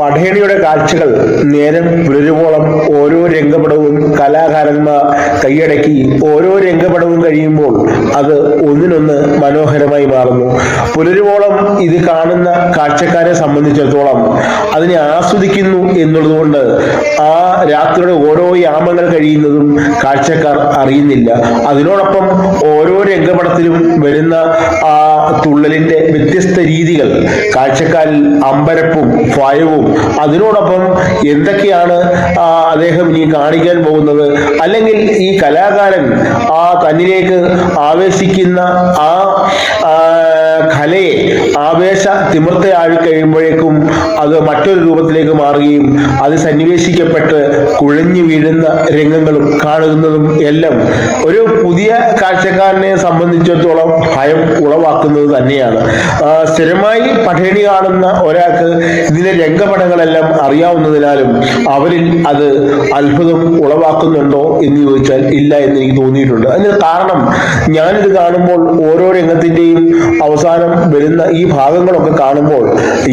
പഠേണിയുടെ കാഴ്ചകൾ നേരം പുലരുവോളം ഓരോ രംഗപടവും കലാകാരന്മാർ കൈയടക്കി ഓരോ രംഗപടവും കഴിയുമ്പോൾ അത് ഒന്നിനൊന്ന് മനോഹരമായി മാറുന്നു. പുലരുവോളം ഇത് കാണുന്ന കാഴ്ചക്കാരെ സംബന്ധിച്ചിടത്തോളം അതിനെ ആസ്വദിക്കുന്നു എന്നുള്ളതുകൊണ്ട് ആ രാത്രിയുടെ ഓരോ യാമങ്ങൾ കഴിയുന്നതും കാഴ്ചക്കാർ അറിയുന്നില്ല. അതിനോടൊപ്പം ഓരോ രംഗപടത്തിലും വരുന്ന ആ തുള്ളലിന്റെ വ്യത്യസ്ത രീതികൾ കാഴ്ചക്കാരിൽ അമ്പരപ്പും ഭയവും. അതിനോടൊപ്പം എന്തൊക്കെയാണ് അദ്ദേഹം ഇനി കാണിക്കാൻ പോകുന്നത്? അല്ലെങ്കിൽ ഈ കലാകാരൻ ആ തന്നിലേക്ക് ആവേശിക്കുന്ന ആ ആ, കലയെ ആവേശ തിമിർത്തയാഴി കഴിയുമ്പോഴേക്കും അത് മറ്റൊരു രൂപത്തിലേക്ക് മാറുകയും അത് സന്നിവേശിക്കപ്പെട്ട് കുഴഞ്ഞു വീഴുന്ന രംഗങ്ങളും കാണുന്നതും എല്ലാം ഒരു പുതിയ കാഴ്ചക്കാരനെ സംബന്ധിച്ചിടത്തോളം ഭയം ഉളവാക്കുന്നത് തന്നെയാണ്. സ്ഥിരമായി പഠേണി കാണുന്ന ഒരാൾക്ക് ഇതിലെ രംഗപടങ്ങളെല്ലാം അറിയാവുന്നതിനാലും അവരിൽ അത് അത്ഭുതം ഉളവാക്കുന്നുണ്ടോ എന്ന് ചോദിച്ചാൽ ഇല്ല എന്ന് എനിക്ക് തോന്നിയിട്ടുണ്ട്. അതിന് കാരണം ഞാനിത് കാണുമ്പോൾ ഓരോ രംഗത്തിന്റെയും അവസാനം വരുന്ന ഈ ഭാഗങ്ങളൊക്കെ കാണുമ്പോൾ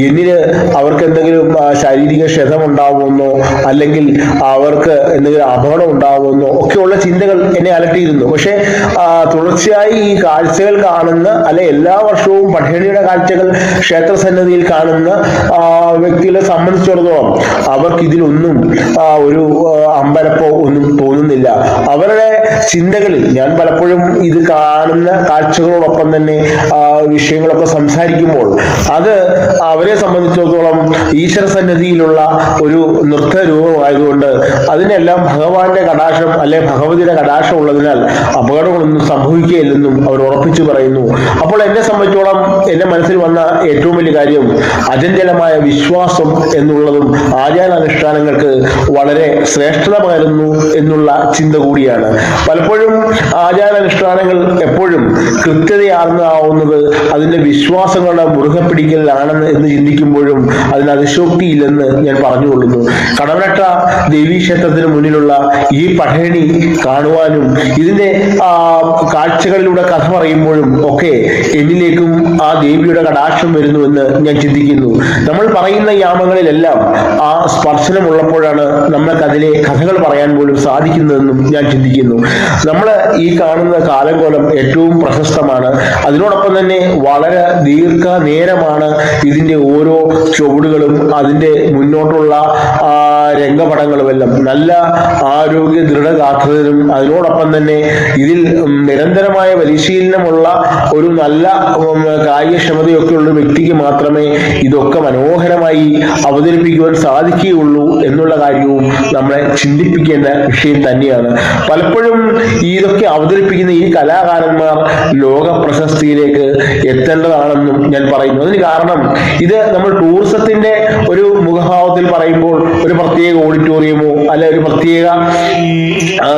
എന്നിന് അവർക്ക് എന്തെങ്കിലും ശാരീരിക ക്ഷതം ഉണ്ടാവുമെന്നോ അല്ലെങ്കിൽ അവർക്ക് എന്തെങ്കിലും അപകടം ഉണ്ടാവുമെന്നോ ഒക്കെയുള്ള ചിന്തകൾ എന്നെ അലട്ടിയിരുന്നു. പക്ഷെ തുടർച്ചയായി ഈ കാഴ്ചകൾ കാണുന്ന അല്ലെ എല്ലാ വർഷവും പഠേണിയുടെ കാഴ്ചകൾ ക്ഷേത്ര സന്നദ്ധിയിൽ കാണുന്ന വ്യക്തികളെ സംബന്ധിച്ചിടത്തോളം അവർക്ക് ഇതിലൊന്നും ഒരു അമ്പരപ്പോ ഒന്നും തോന്നുന്നില്ല. അവരുടെ ചിന്തകളിൽ ഞാൻ പലപ്പോഴും ഇത് കാണുന്ന കാഴ്ചകളോടൊപ്പം തന്നെ വിഷയങ്ങളൊക്കെ സംസാരിക്കുമ്പോൾ അത് അവരെ സംബന്ധിച്ചിടത്തോളം ഈശ്വര സന്നിധിയിലുള്ള ഒരു നൃത്ത രൂപമായതുകൊണ്ട് അതിനെല്ലാം ഭഗവാന്റെ കടാക്ഷം അല്ലെ ഭഗവതിയുടെ കടാക്ഷം ഉള്ളതിനാൽ അപകടങ്ങളൊന്നും സംഭവിക്കുകയില്ലെന്നും അവർ ഉറപ്പിച്ചു പറയുന്നു. അപ്പോൾ എന്നെ സംബന്ധിച്ചോളം എന്റെ മനസ്സിൽ വന്ന ഏറ്റവും വലിയ കാര്യം അചഞ്ചലമായ വിശ്വാസം എന്നുള്ളതും ആചാരാനുഷ്ഠാനങ്ങൾക്ക് വളരെ ശ്രേഷ്ഠത പകരുന്നു എന്നുള്ള ചിന്ത കൂടിയാണ്. പലപ്പോഴും ആചാരാനുഷ്ഠാനങ്ങൾ എപ്പോഴും കൃത്യതയാർന്നതാവുന്നത് അതിന്റെ വിശ്വാസങ്ങളുടെ മുറുകെ പിടിക്കലാണെന്ന് എന്ന് ചിന്തിക്കുമ്പോഴും അതിന് അതിശോക്തിയില്ലെന്ന് ഞാൻ പറഞ്ഞുകൊള്ളുന്നു. കടവനട്ട ദേവീക്ഷേത്രത്തിന് മുന്നിലുള്ള ഈ പഠേണി കാണുവാനും ഇതിന്റെ ആ, കാഴ്ചകളിലൂടെ കഥ പറയുമ്പോഴും ഒക്കെ എന്നിലേക്കും ആ ദേവിയുടെ കടാക്ഷം വരുന്നുവെന്ന് ഞാൻ ചിന്തിക്കുന്നു. നമ്മൾ പറയുന്ന യാമങ്ങളിലെല്ലാം ആ സ്പർശനമുള്ളപ്പോഴാണ് നമ്മൾക്ക് അതിലെ കഥകൾ പറയാൻ പോലും സാധിക്കുന്നതെന്നും ഞാൻ ചിന്തിക്കുന്നു. നമ്മൾ ഈ കാണുന്ന കാലങ്കോലം ഏറ്റവും പ്രശസ്തമാണ്. അതിനോടൊപ്പം തന്നെ വളരെ ദീർഘ നേരമാണ് ഇതിന്റെ ഓരോ ചുവടുകളും അതിന്റെ മുന്നോട്ടുള്ള രംഗപടങ്ങളുമെല്ലാം. നല്ല ആരോഗ്യ ദൃഢഗാത്രതരും അതിനോടൊപ്പം തന്നെ ഇതിൽ നിരന്തരമായ പരിശീലനമുള്ള ഒരു നല്ല ഉം, കായികക്ഷമതയൊക്കെ ഉള്ള വ്യക്തിക്ക് മാത്രമേ ഇതൊക്കെ മനോഹരമായി അവതരിപ്പിക്കുവാൻ സാധിക്കുകയുള്ളൂ എന്നുള്ള കാര്യവും നമ്മളെ ചിന്തിപ്പിക്കേണ്ട വിഷയം തന്നെയാണ്. പലപ്പോഴും ഇതൊക്കെ അവതരിപ്പിക്കുന്ന ഈ കലാകാരന്മാർ ലോക പ്രശസ്തിയിലേക്ക് എത്തേണ്ടതാണെന്നും ഞാൻ പറയുന്നു. അതിന് കാരണം ഇത് നമ്മൾ ടൂറിസത്തിന്റെ ഒരു മുഖഭാവത്തിൽ പറയുമ്പോൾ ഒരു പ്രത്യേക ഓഡിറ്റോറിയമോ അല്ലെ ഒരു പ്രത്യേക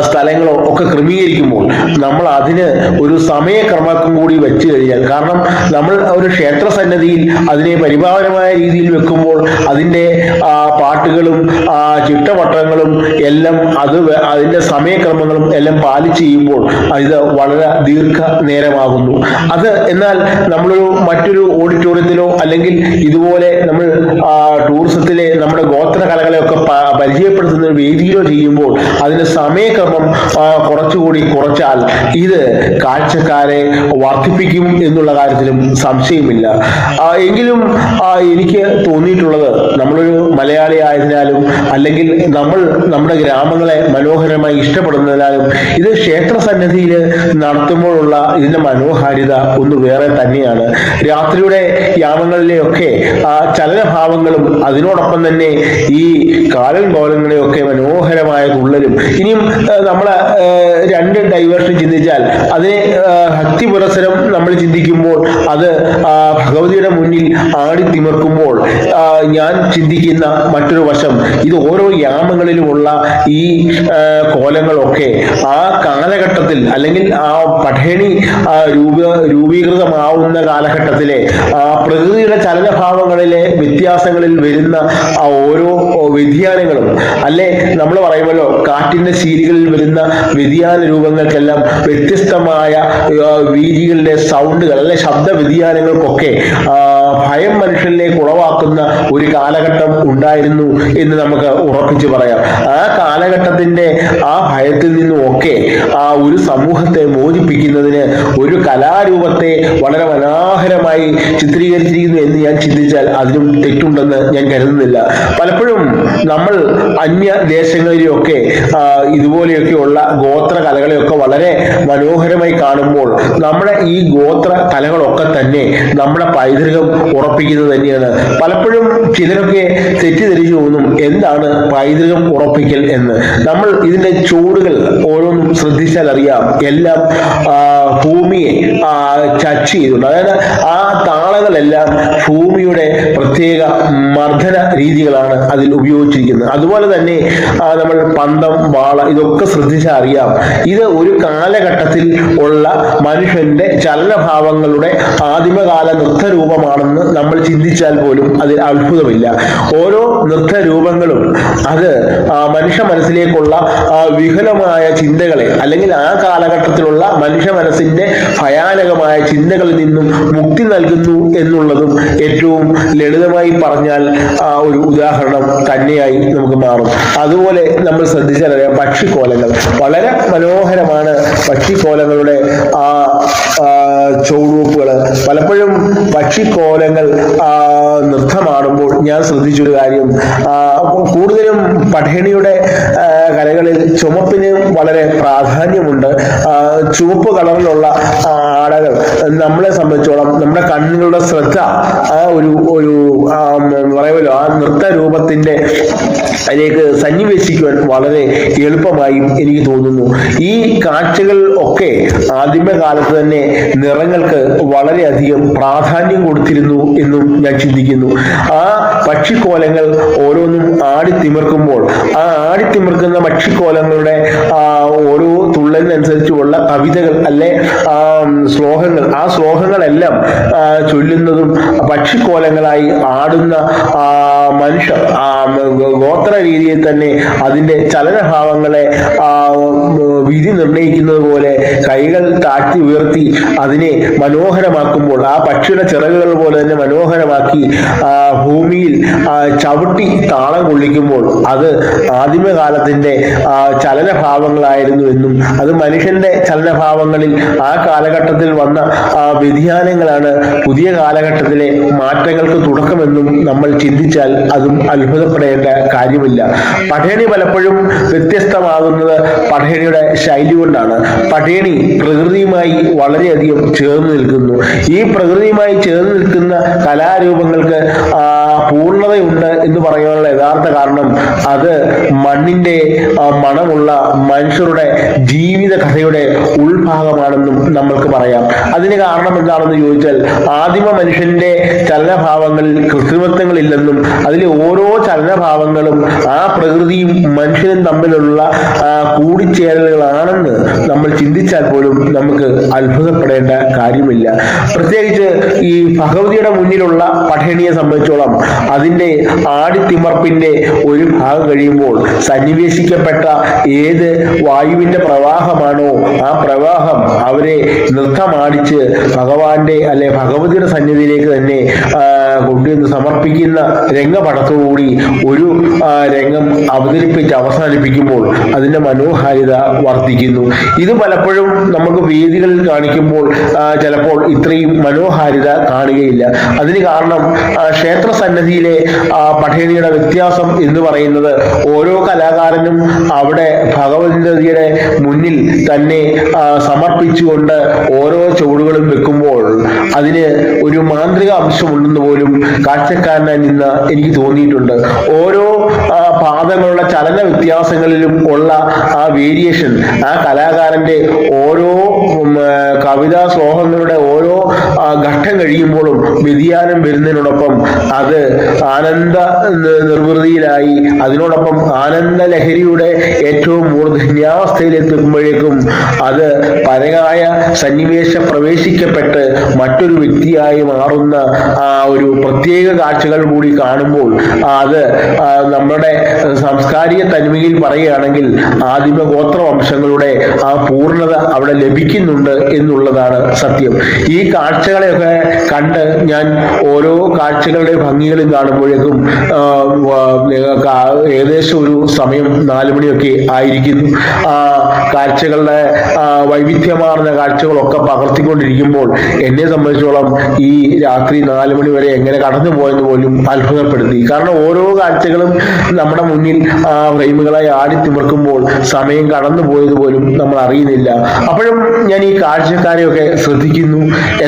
സ്ഥലങ്ങളോ ഒക്കെ ക്രമീകരിക്കുമ്പോൾ നമ്മൾ അതിന് ഒരു സമയക്രമക്കും കൂടി വെച്ച് കഴിഞ്ഞാൽ കാരണം നമ്മൾ ഒരു ക്ഷേത്ര സന്നദ്ധിയിൽ അതിനെ പരിപാലനമായ രീതിയിൽ വെക്കുമ്പോൾ അതിന്റെ ആ, പാട്ടുകളും ചിട്ടവട്ടങ്ങളും എല്ലാം അത് അതിന്റെ സമയക്രമങ്ങളും എല്ലാം പാലിച്ച് ചെയ്യുമ്പോൾ ഇത് വളരെ ദീർഘ നേരമാകുന്നു അത് എന്നാൽ നമ്മളൊരു മറ്റൊരു ഓഡിറ്റോറിയത്തിലോ അല്ലെങ്കിൽ ഇതുപോലെ നമ്മൾ ടൂറിസത്തിലെ നമ്മുടെ ഗോത്ര കലകളെയൊക്കെ പരിചയപ്പെടുത്തുന്ന വേദിയിലോ ചെയ്യുമ്പോൾ അതിന്റെ സമയക്രമം കുറച്ചുകൂടി കുറച്ചാൽ ഇത് കാഴ്ചക്കാരെ വർദ്ധിപ്പിക്കും എന്നുള്ള കാര്യത്തിലും സംശയമില്ല. എങ്കിലും എനിക്ക് തോന്നിയിട്ടുള്ളത് നമ്മളൊരു മലയാളി ആയതിനാലും അല്ലെങ്കിൽ നമ്മൾ നമ്മുടെ ഗ്രാമങ്ങളെ മനോഹരമായി ഇഷ്ടപ്പെടുന്നതിനാലും ഇത് ക്ഷേത്ര സന്നദ്ധിയിൽ നടത്തുമ്പോഴുള്ള ഇതിന്റെ മനോഹാരിത ഒന്ന് വേറെ തന്നെയാണ്. രാത്രിയുടെ യാമങ്ങളിലെയൊക്കെ ആ ചലനഭാവങ്ങളും അതിനോടൊപ്പം തന്നെ ഈ കാലൻ കോലങ്ങളെയൊക്കെ മനോഹരമായ തുള്ളലും. ഇനിയും നമ്മൾ രണ്ട് ഡൈവേർഷൻ ചിന്തിച്ചാൽ അതിനെ ഭക്തി പുരസരം നമ്മൾ ചിന്തിക്കുമ്പോൾ അത് ഭഗവതിയുടെ മുന്നിൽ ആടി തിമിർക്കുമ്പോൾ ഞാൻ ചിന്തിക്കുന്ന മറ്റൊരു വശം ഇത് ഓരോ യാമങ്ങളിലുമുള്ള ഈ കോലങ്ങളൊക്കെ ആ കാലഘട്ടത്തിൽ അല്ലെങ്കിൽ ആ പഠേണി രൂപ രൂപീകൃതമാവുന്ന കാലഘട്ടത്തിലെ പ്രകൃതിയുടെ ചലനഭാവങ്ങളിലെ വ്യത്യാസങ്ങളിൽ വരുന്ന ഓരോ വ്യതിയാനങ്ങളും അല്ലെ? നമ്മൾ പറയുമല്ലോ കാറ്റിന്റെ ശീലികളിൽ വരുന്ന വ്യതിയാന രൂപങ്ങൾക്കെല്ലാം വ്യത്യസ്തമായ വീതികളുടെ സൗണ്ടുകൾ അല്ലെ ശബ്ദ വ്യതിയാനങ്ങൾക്കൊക്കെ ഭയം മനുഷ്യനിലേക്ക് ഉളവാക്കുന്ന ഒരു കാലഘട്ടം ഉണ്ടായിരുന്നു എന്ന് നമുക്ക് ഉറപ്പിച്ചു പറയാം. ആ കാലഘട്ടത്തിന്റെ ആ ഭയത്തിൽ നിന്നും ഒക്കെ ആ ഒരു സമൂഹത്തെ മോചിപ്പിക്കുന്നതിന് ഒരു കലാരൂപത്തെ വളരെ മനോഹരമായി ചിത്രീകരിച്ചിരിക്കുന്നു എന്ന് ഞാൻ ചിന്തിച്ചാൽ അതിനും തെറ്റുണ്ടെന്ന് ഞാൻ കരുതുന്നില്ല. പലപ്പോഴും നമ്മൾ അന്യ ദേശങ്ങളിലൊക്കെ ഇതുപോലെയൊക്കെയുള്ള ഗോത്ര കലകളെയൊക്കെ വളരെ മനോഹരമായി കാണുമ്പോൾ നമ്മുടെ ഈ ഗോത്ര കലകളൊക്കെ തന്നെ നമ്മുടെ പൈതൃകം ഉറപ്പിക്കുന്നത് തന്നെയാണ്. പലപ്പോഴും ചിലരൊക്കെ തെറ്റിദ്ധരിച്ചു പോകുന്നു. എന്താണ് പൈതൃകം ഉറപ്പിക്കൽ എന്ന്? നമ്മൾ ഇതിന്റെ ചൂടുകൾ ഓരോന്നും ശ്രദ്ധിച്ചാൽ അറിയാം. എല്ലാം ഭൂമിയെ ടച്ച് ചെയ്തുകൊണ്ട്. അതായത് ആ താളങ്ങളെല്ലാം ഭൂമിയുടെ പ്രത്യേക മർദ്ദന രീതികളാണ് അതിൽ ഉപയോഗിച്ചിരിക്കുന്നത്. അതുപോലെ തന്നെ നമ്മൾ പന്തം വാള ഇതൊക്കെ ശ്രദ്ധിച്ചാൽ അറിയാം. ഇത് ഒരു കാലഘട്ടത്തിൽ ഉള്ള മനുഷ്യന്റെ ചലനഭാവങ്ങളുടെ ആദിമകാല നൃത്തരൂപമാണെന്ന് നമ്മൾ ചിന്തിച്ചാൽ പോലും അതിൽ അത്ഭുതമില്ല. ഓരോ നൃത്ത രൂപങ്ങളും അത് മനുഷ്യ മനസ്സിലേക്കുള്ള വിഹുലമായ ചിന്തകളെ അല്ലെങ്കിൽ ആ കാലഘട്ടത്തിലുള്ള മനുഷ്യ മനസ്സിന്റെ ഭയാനകമായ ചിന്തകളിൽ നിന്നും മുക്തി നൽകുന്നു എന്നുള്ളതും ഏറ്റവും ലളിതമായി പറഞ്ഞാൽ ഒരു ഉദാഹരണം തന്നെയായി നമുക്ക് മാറും. അതുപോലെ നമ്മൾ ശ്രദ്ധിച്ചാൽ അറിയാം പക്ഷിക്കോലങ്ങൾ. വളരെ മനോഹരമാണ് പക്ഷിക്കോലങ്ങളുടെ ആ ചുവടുവെപ്പുകൾ പലപ്പോഴും പക്ഷിക്കോലങ്ങൾ ആ, നൃത്തമാടുമ്പോൾ ഞാൻ ശ്രദ്ധിച്ചൊരു കാര്യം. കൂടുതലും പഠേണിയുടെ ആ, കലകളിൽ ചുമപ്പിന് വളരെ പ്രാധാന്യമുണ്ട്. ചുവപ്പ് കളറിലുള്ള ആടകൾ നമ്മളെ സംബന്ധിച്ചോളം നമ്മുടെ കണ്ണുകളുടെ ശ്രദ്ധ ആ ഒരു ഒരു പറയുമല്ലോ ആ നൃത്ത രൂപത്തിന്റെ അതിലേക്ക് സന്നിവേശിക്കുവാൻ വളരെ എളുപ്പമായി എനിക്ക് തോന്നുന്നു. ഈ കാഴ്ചകൾ ഒക്കെ ആദിമകാലത്ത് തന്നെ നിറങ്ങൾക്ക് വളരെയധികം പ്രാധാന്യം കൊടുത്തിരുന്നു എന്നും ഞാൻ ചിന്തിക്കുന്നു. ആ പക്ഷിക്കോലങ്ങൾ ഓരോന്നും ആടിത്തിമിർക്കുമ്പോൾ ആ ആടിത്തിമിർക്കുന്ന പക്ഷിക്കോലങ്ങളുടെ ആ ഓരോ തുള്ളലിനനുസരിച്ചുള്ള കവിതകൾ അല്ലെ ശ്ലോകങ്ങൾ. ആ ശ്ലോകങ്ങളെല്ലാം ചൊല്ലുന്നതും പക്ഷിക്കോലങ്ങളായി ആടുന്ന മനുഷ്യർ ഗോത്ര രീതിയിൽ തന്നെ അതിന്റെ ചലനഭാവങ്ങളെ വിധി നിർണയിക്കുന്നത് പോലെ കൈകൾ താഴ്ത്തി ഉയർത്തി അതിനെ മനോഹരമാക്കുമ്പോൾ ആ പക്ഷിയുടെ ചിറകുകൾ പോലെ തന്നെ മനോഹരമാക്കി ഭൂമിയിൽ ചവിട്ടി താളം കൊള്ളിക്കുമ്പോൾ അത് ആദിമകാലത്തിന്റെ ആ ചലനഭാവങ്ങളായിരുന്നു എന്നും അത് മനുഷ്യന്റെ ചലനഭാവങ്ങളിൽ ആ കാലഘട്ടത്തിൽ വന്ന ആ വ്യതിയാനങ്ങളാണ് പുതിയ കാലഘട്ടത്തിലെ മാറ്റങ്ങൾക്ക് തുടക്കമെന്നും നമ്മൾ ചിന്തിച്ചാൽ അതും അത്ഭുതപ്പെടേണ്ട കാര്യമില്ല. പഠേണി പലപ്പോഴും വ്യത്യസ്തമാകുന്നത് പഠേണിയുടെ ശൈലി കൊണ്ടാണ്. പഠേണി പ്രകൃതിയുമായി വളരെയധികം ചേർന്ന് നിൽക്കുന്നു. ഈ പ്രകൃതിയുമായി ചേർന്ന് നിൽക്കുന്ന കലാരൂപങ്ങൾക്ക് ആ, പൂർണതയുണ്ട് എന്ന് പറയാനുള്ള യഥാർത്ഥ കാരണം അത് മണ്ണിന്റെ മണമുള്ള മനുഷ്യരുടെ ജീവിത കഥയുടെ ഉൾഭാഗമാണെന്നും നമ്മൾക്ക് പറയാം. അതിന് കാരണം എന്താണെന്ന് ചോദിച്ചാൽ ആദിമ മനുഷ്യന്റെ ചലനഭാവങ്ങളിൽ കൃത്രിമത്വങ്ങളില്ലെന്നും അതിലെ ഓരോ ചലനഭാവങ്ങളും ആ പ്രകൃതിയും മനുഷ്യനും തമ്മിലുള്ള കൂടിച്ചേരലുകളാണെന്ന് നമ്മൾ ചിന്തിച്ചാൽ പോലും നമുക്ക് അത്ഭുതപ്പെടേണ്ട കാര്യമില്ല. പ്രത്യേകിച്ച് ഈ ഭഗവതിയുടെ മുന്നിലുള്ള പഠേണിയെ സംബന്ധിച്ചോളം അതിന്റെ ആടിത്തിമർപ്പിന്റെ ഒരു ഭാഗം കഴിയുമ്പോൾ സന്നിവേശിക്കപ്പെട്ട ഏത് വായുവിന്റെ പ്രവാഹമാണോ ആ പ്രവാഹം അവരെ നൃത്തമാടിച്ച് ഭഗവാന്റെ അല്ലെ ഭഗവതിയുടെ സന്നിധിയിലേക്ക് തന്നെ കൊണ്ടുവന്ന് സമർപ്പിക്കുന്ന രംഗപടത്തോടുകൂടി ഒരു രംഗം അവതരിപ്പിച്ച് അവസാനിപ്പിക്കുമ്പോൾ അതിന്റെ മനോഹാരിത വർദ്ധിക്കുന്നു. ഇത് പലപ്പോഴും നമുക്ക് വേദികളിൽ കാണിക്കുമ്പോൾ ചിലപ്പോൾ ഇത്രയും മനോഹാരിത കാണുകയില്ല. അതിന് കാരണം ക്ഷേത്ര സന്നദ്ധിയിലെ പഠേനിയുടെ വ്യത്യാസം എന്ന് പറയുന്നത് ഓരോ കലാകാരനും അവിടെ ഭഗവതിയുടെ മുന്നിൽ തന്നെ സമർപ്പിച്ചുകൊണ്ട് ഓരോ ചുവടുകളും വെക്കുമ്പോൾ അതിന് ഒരു മാന്ത്രിക അംശമുണ്ടെന്ന് പോലും കാഴ്ചക്കാരനായി നിന്ന് എനിക്ക് തോന്നിയിട്ടുണ്ട്. ഓരോ പാദങ്ങളുള്ള ചലന വ്യത്യാസങ്ങളിലും ഉള്ള ആ വേരിയേഷൻ ആ കലാകാരന്റെ ഓരോ കവിതാ ശ്ലോകങ്ങളുടെ ഓരോ ഘട്ടം കഴിയുമ്പോഴും വ്യതിയാനം വരുന്നതിനോടൊപ്പം അത് ആനന്ദ നിർവൃതിയിലായി അതിനോടൊപ്പം ആനന്ദ ലഹരിയുടെ ഏറ്റവും മൂർധന്യാവസ്ഥയിലെത്തുമ്പോഴേക്കും അത് പരകായ സന്നിവേശ പ്രവേശിക്കപ്പെട്ട് മറ്റൊരു വ്യക്തിയായി മാറുന്ന ആ ഒരു പ്രത്യേക കാഴ്ചകൾ കൂടി കാണുമ്പോൾ അത് നമ്മുടെ സാംസ്കാരിക തനിമയിൽ പറയുകയാണെങ്കിൽ ആദിമ ഗോത്ര വംശങ്ങളുടെ ആ പൂർണത അവിടെ ലഭിക്കുന്നുണ്ട് എന്നുള്ളതാണ് സത്യം. ഈ കാഴ്ചകളെയൊക്കെ കണ്ട് ഞാൻ ഓരോ കാഴ്ചകളുടെ ഭംഗികളും കാണുമ്പോഴേക്കും ഏകദേശം ഒരു സമയം നാല് മണിയൊക്കെ ആയിരിക്കുന്നു. ആ കാഴ്ചകളുടെ വൈവിധ്യമാർന്ന കാഴ്ചകളൊക്കെ പകർത്തിക്കൊണ്ടിരിക്കുമ്പോൾ എന്നെ സംബന്ധിച്ചോളം ഈ രാത്രി നാല് മണി വരെ എങ്ങനെ കടന്നു പോയെന്ന് പോലും അത്ഭുതപ്പെടുത്തി. കാരണം ഓരോ കാഴ്ചകളും നമ്മുടെ മുന്നിൽ ഫ്രെയിമുകളായി ആടി തിമിർക്കുമ്പോൾ സമയം കടന്നു പോയത് പോലും നമ്മൾ അറിയുന്നില്ല. അപ്പോഴും ഞാൻ ഈ കാഴ്ചക്കാരെയൊക്കെ ശ്രദ്ധിക്കുന്നു.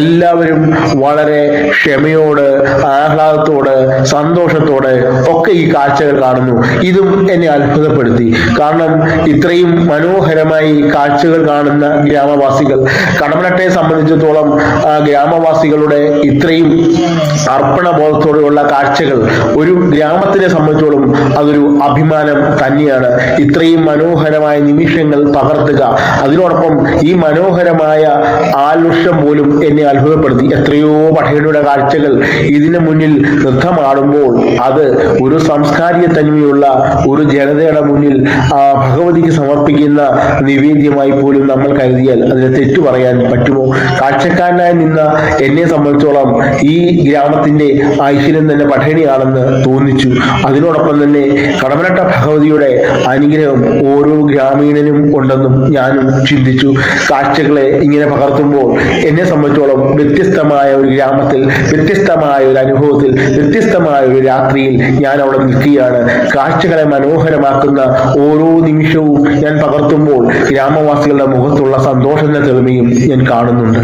എല്ലാവരും വളരെ ക്ഷമയോട് ആഹ്ലാദത്തോട് സന്തോഷത്തോടെ ഒക്കെ ഈ കാഴ്ചകൾ കാണുന്നു. ഇതും എന്നെ അത്ഭുതപ്പെടുത്തി. കാരണം ഇത്രയും മനോഹരമായി കാഴ്ചകൾ കാണുന്ന ഗ്രാമവാസികൾ കടമനട്ടയെ സംബന്ധിച്ചിടത്തോളം ഗ്രാമവാസികളുടെ ഇത്രയും അർപ്പണ ബോധത്തോടെയുള്ള കാഴ്ചകൾ ഒരു ഗ്രാമത്തിനെ സംബന്ധിച്ചോളം അതൊരു അഭിമാനം തന്നെയാണ്. ഇത്രയും മനോഹരമായ നിമിഷങ്ങൾ പകർത്തുക. അതിനോടൊപ്പം ഈ മനോഹരമായ ആലുഷം പോലും എന്നെ അത്ഭുതപ്പെടുത്തി എത്രയോ പഠയുടെ കാഴ്ചകൾ ഇതിനു മുന്നിൽ നൃത്തമാടുമ്പോൾ അത് ഒരു സാംസ്കാരിക തനിമയുള്ള ഒരു ജനതയുടെ മുന്നിൽ ആ ഭഗവതിക്ക് സമർപ്പിക്കുന്ന നിവേദ്യമായി പോലും നമ്മൾ കരുതിയാൽ അതിനെ തെറ്റു പറയാൻ പറ്റുമോ? കാഴ്ചക്കാരനായി നിന്ന എന്നെ സംബന്ധിച്ചോളം ഈ ഗ്രാമത്തിന്റെ ഐശ്വര്യം തന്നെ പഠനിയാണെന്ന് തോന്നിച്ചു. അതിനോടൊപ്പം തന്നെ കടമനട്ട ഭഗവതിയുടെ അനുഗ്രഹം ഓരോ ഗ്രാമീണനും ഉണ്ടെന്നും ഞാനും ചിന്തിച്ചു. കാഴ്ചകളെ ഇങ്ങനെ പകർത്തുമ്പോൾ എന്നെ സംബന്ധിച്ചോളം വ്യത്യസ്തമായ ഒരു ഗ്രാമത്തിൽ വ്യത്യസ്തമായ ഒരു അനുഭവത്തിൽ വ്യത്യസ്തമായ ഒരു രാത്രിയിൽ ഞാൻ അവിടെ നിൽക്കുകയാണ്. കാഴ്ചകളെ മനോഹരമാക്കുന്ന ഓരോ നിമിഷവും ഞാൻ പകർത്തുമ്പോൾ ഗ്രാമവാസികളുടെ മുഖത്തുള്ള സന്തോഷത്തിന്റെ തെളിമയും ഞാൻ കാണുന്നുണ്ട്.